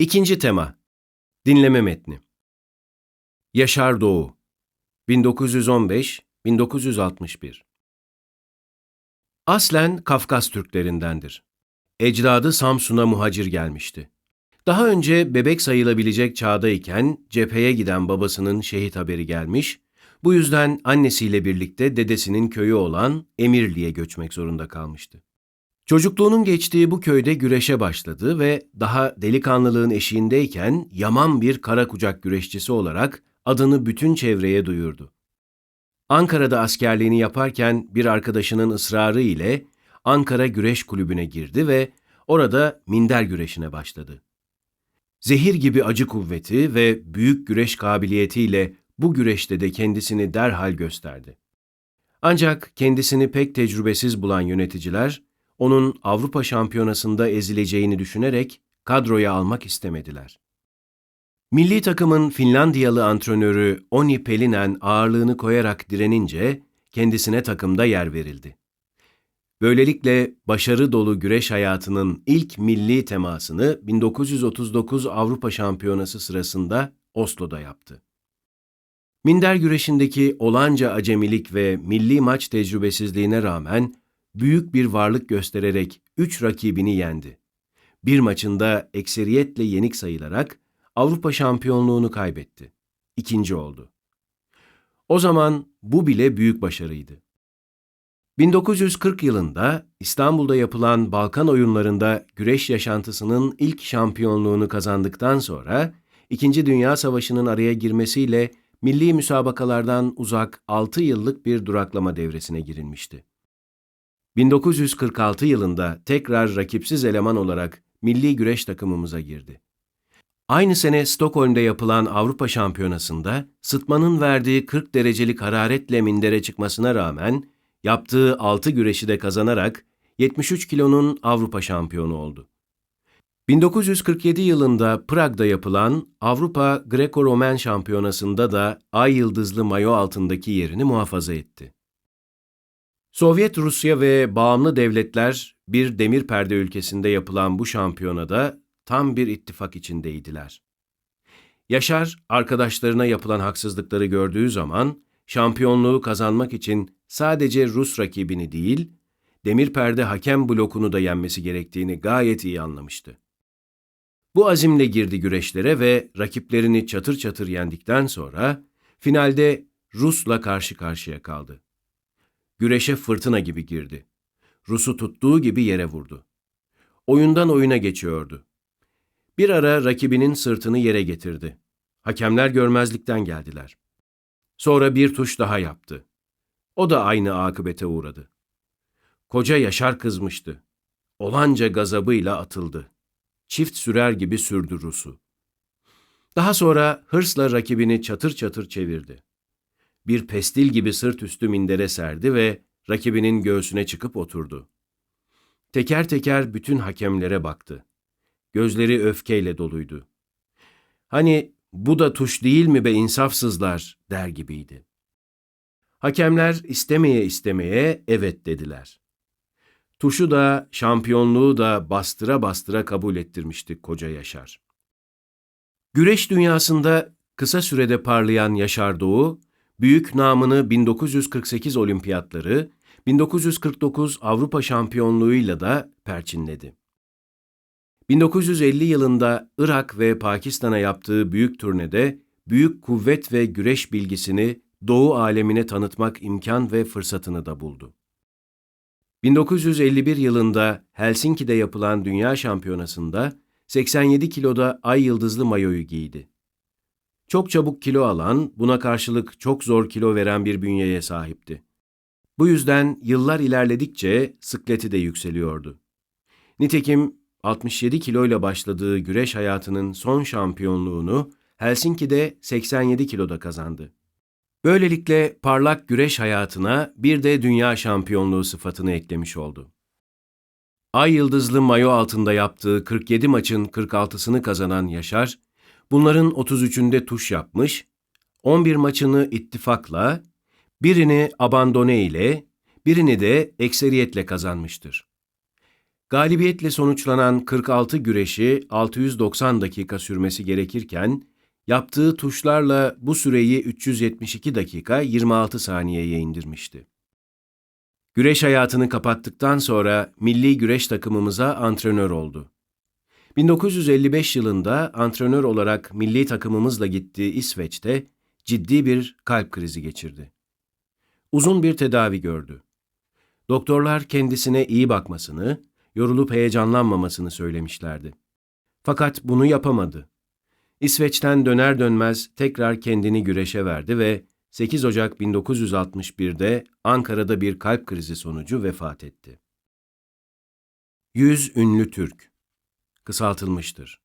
İkinci tema. Dinleme metni. Yaşar Doğu 1915-1961 Aslen Kafkas Türklerindendir. Ecdadı Samsun'a muhacir gelmişti. Daha önce bebek sayılabilecek çağdayken cepheye giden babasının şehit haberi gelmiş, bu yüzden annesiyle birlikte dedesinin köyü olan Emirli'ye göçmek zorunda kalmıştı. Çocukluğunun geçtiği bu köyde güreşe başladı ve daha delikanlılığın eşiğindeyken yaman bir kara kucak güreşçisi olarak adını bütün çevreye duyurdu. Ankara'da askerliğini yaparken bir arkadaşının ısrarı ile Ankara Güreş Kulübü'ne girdi ve orada minder güreşine başladı. Zehir gibi acı kuvveti ve büyük güreş kabiliyetiyle bu güreşte de kendisini derhal gösterdi. Ancak kendisini pek tecrübesiz bulan yöneticiler, onun Avrupa Şampiyonası'nda ezileceğini düşünerek kadroya almak istemediler. Milli takımın Finlandiyalı antrenörü Oni Pelinen ağırlığını koyarak direnince kendisine takımda yer verildi. Böylelikle başarı dolu güreş hayatının ilk milli temasını 1939 Avrupa Şampiyonası sırasında Oslo'da yaptı. Minder güreşindeki olanca acemilik ve milli maç tecrübesizliğine rağmen büyük bir varlık göstererek üç rakibini yendi. Bir maçında ekseriyetle yenik sayılarak Avrupa şampiyonluğunu kaybetti. İkinci oldu. O zaman bu bile büyük başarıydı. 1940 yılında İstanbul'da yapılan Balkan oyunlarında güreş yaşantısının ilk şampiyonluğunu kazandıktan sonra İkinci Dünya Savaşı'nın araya girmesiyle milli müsabakalardan uzak 6 yıllık bir duraklama devresine girilmişti. 1946 yılında tekrar rakipsiz eleman olarak milli güreş takımımıza girdi. Aynı sene Stockholm'da yapılan Avrupa Şampiyonası'nda sıtmanın verdiği 40 derecelik hararetle mindere çıkmasına rağmen yaptığı 6 güreşi de kazanarak 73 kilonun Avrupa şampiyonu oldu. 1947 yılında Prag'da yapılan Avrupa Greco-Romen Şampiyonası'nda da ay yıldızlı mayo altındaki yerini muhafaza etti. Sovyet Rusya ve bağımlı devletler bir demir perde ülkesinde yapılan bu şampiyonada tam bir ittifak içindeydiler. Yaşar, arkadaşlarına yapılan haksızlıkları gördüğü zaman şampiyonluğu kazanmak için sadece Rus rakibini değil, demir perde hakem blokunu da yenmesi gerektiğini gayet iyi anlamıştı. Bu azimle girdi güreşlere ve rakiplerini çatır çatır yendikten sonra finalde Rus'la karşı karşıya kaldı. Güreşe fırtına gibi girdi. Rus'u tuttuğu gibi yere vurdu. Oyundan oyuna geçiyordu. Bir ara rakibinin sırtını yere getirdi. Hakemler görmezlikten geldiler. Sonra bir tuş daha yaptı. O da aynı akıbete uğradı. Koca Yaşar kızmıştı. Olanca gazabıyla atıldı. Çift sürer gibi sürdü Rus'u. Daha sonra hırsla rakibini çatır çatır çevirdi. Bir pestil gibi sırt üstü mindere serdi ve rakibinin göğsüne çıkıp oturdu. Teker teker bütün hakemlere baktı. Gözleri öfkeyle doluydu. Hani bu da tuş değil mi be insafsızlar der gibiydi. Hakemler istemeye istemeye evet dediler. Tuşu da şampiyonluğu da bastıra bastıra kabul ettirmişti koca Yaşar. Güreş dünyasında kısa sürede parlayan Yaşar Doğu, büyük namını 1948 olimpiyatları, 1949 Avrupa şampiyonluğuyla da perçinledi. 1950 yılında Irak ve Pakistan'a yaptığı büyük turnede büyük kuvvet ve güreş bilgisini Doğu alemine tanıtmak imkan ve fırsatını da buldu. 1951 yılında Helsinki'de yapılan Dünya Şampiyonası'nda 87 kiloda ay yıldızlı mayoyu giydi. Çok çabuk kilo alan, buna karşılık çok zor kilo veren bir bünyeye sahipti. Bu yüzden yıllar ilerledikçe sıkleti de yükseliyordu. Nitekim 67 kiloyla başladığı güreş hayatının son şampiyonluğunu Helsinki'de 87 kiloda kazandı. Böylelikle parlak güreş hayatına bir de dünya şampiyonluğu sıfatını eklemiş oldu. Ay yıldızlı mayo altında yaptığı 47 maçın 46'sını kazanan Yaşar, bunların 33'ünde tuş yapmış, 11 maçını ittifakla, birini abandone ile, birini de ekseriyetle kazanmıştır. Galibiyetle sonuçlanan 46 güreşi 690 dakika sürmesi gerekirken, yaptığı tuşlarla bu süreyi 372 dakika 26 saniyeye indirmişti. Güreş hayatını kapattıktan sonra milli güreş takımımıza antrenör oldu. 1955 yılında antrenör olarak milli takımımızla gittiği İsveç'te ciddi bir kalp krizi geçirdi. Uzun bir tedavi gördü. Doktorlar kendisine iyi bakmasını, yorulup heyecanlanmamasını söylemişlerdi. Fakat bunu yapamadı. İsveç'ten döner dönmez tekrar kendini güreşe verdi ve 8 Ocak 1961'de Ankara'da bir kalp krizi sonucu vefat etti. Yüz ünlü Türk kısaltılmıştır.